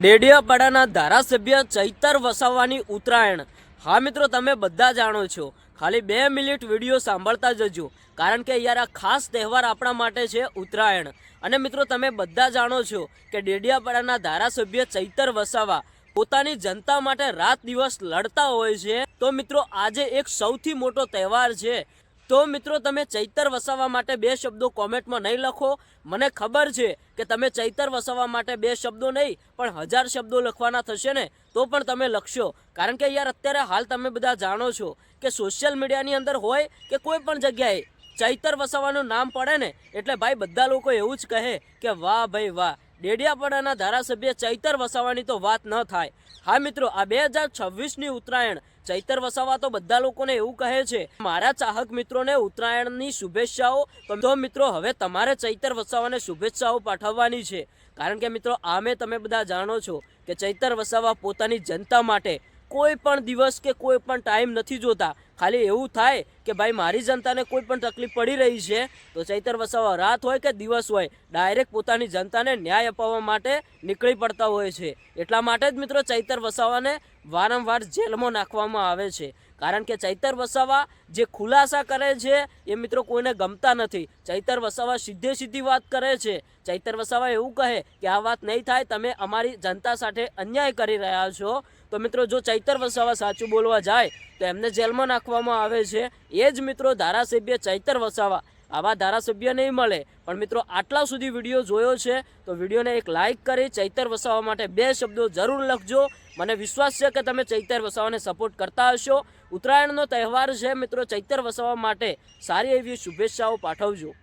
ડેડિયાપાડાના ધારાસભ્ય ચૈતર વસાવાની ઉત્તરાયણ. હા મિત્રો, તમે બધા જાણો છો. ખાલી બે મિનિટ વીડિયો સાંભળતા જજો, કારણ કે યાર આ ખાસ તહેવાર આપણા માટે છે ઉત્તરાયણ. અને મિત્રો, તમે બધા જાણો છો કે ડેડિયાપાડાના ધારાસભ્ય ચૈતર વસાવા પોતાની જનતા માટે રાત દિવસ લડતા હોય છે. તો મિત્રો, આજે એક સૌથી મોટો તહેવાર છે. તો મિત્રો તમે ચૈતર વસાવા માટે બે શબ્દો કોમેન્ટમાં નહીં લખો. મને ખબર છે કે તમે ચૈતર વસાવા માટે બે શબ્દો નહીં, પણ હજાર શબ્દો લખવાના થશે ને, તો પણ તમે લખશો. કારણ કે યાર, અત્યારે હાલ તમે બધા જાણો છો કે સોશિયલ મીડિયાની અંદર હોય કે કોઈ પણ જગ્યાએ ચૈતર વસાવાનું નામ પડે ને, એટલે ભાઈ બધા લોકો એવું જ કહે કે વાહ ભાઈ વાહ. ડેડિયાપાડાના ધારાસભ્ય ચૈતર વસાવાની તો વાત ન થાય. હા મિત્રો, આ બે હજાર છવ્વીસની ઉત્તરાયણ. ચૈતર વસાવા તો બધા લોકોને એવું કહે છે, મારા ચાહક મિત્રોને ઉત્તરાયણની શુભેચ્છાઓ. તો મિત્રો, હવે તમારે ચૈતર વસાવાને શુભેચ્છાઓ પાઠવવાની છે. કારણ કે મિત્રો આમે તમે બધા જાણો છો કે ચૈતર વસાવા પોતાની જનતા માટે કોઈ પણ દિવસ કે કોઈ પણ ટાઈમ નથી જોતા. ખાલી એવું થાય કે ભાઈ મારી જનતાને કોઈ પણ તકલીફ પડી રહી છે, તો ચૈતર વસાવા રાત હોય કે દિવસ હોય ડાયરેક્ટ પોતાની જનતાને ન્યાય અપાવવા માટે નીકળી પડતા હોય છે. એટલા માટે જ મિત્રો ચૈતર વસાવાને વારંવાર જેલમાં નાખવામાં આવે છે. કારણ કે ચૈતર વસાવા જે ખુલાસા કરે છે, એ મિત્રો કોઈને ગમતા નથી. ચૈતર વસાવા સીધે સીધી વાત કરે છે. ચૈતર વસાવા એવું કહે કે આ વાત નહીં થાય, તમે અમારી જનતા સાથે અન્યાય કરી રહ્યા છો. તો મિત્રો, જો ચૈતર વસાવા સાચું બોલવા જાય, તો એમને જેલમાં નાખવામાં આવે છે. એ જ મિત્રો ધારાસભ્ય ચૈતર વસાવા. આવા ધારાસભ્ય નહીં મળે. પણ મિત્રો, આટલા સુધી વીડિયો જોયો છે, તો વિડીયોને એક લાઇક કરી ચૈતર વસાવા માટે બે શબ્દો જરૂર લખજો. મને વિશ્વાસ છે કે તમે ચૈતર વસાવાને સપોર્ટ કરતા હશો. ઉત્તરાયણનો તહેવાર છે, મિત્રો. ચૈતર વસાવા માટે સારી એવી શુભેચ્છાઓ પાઠવજો.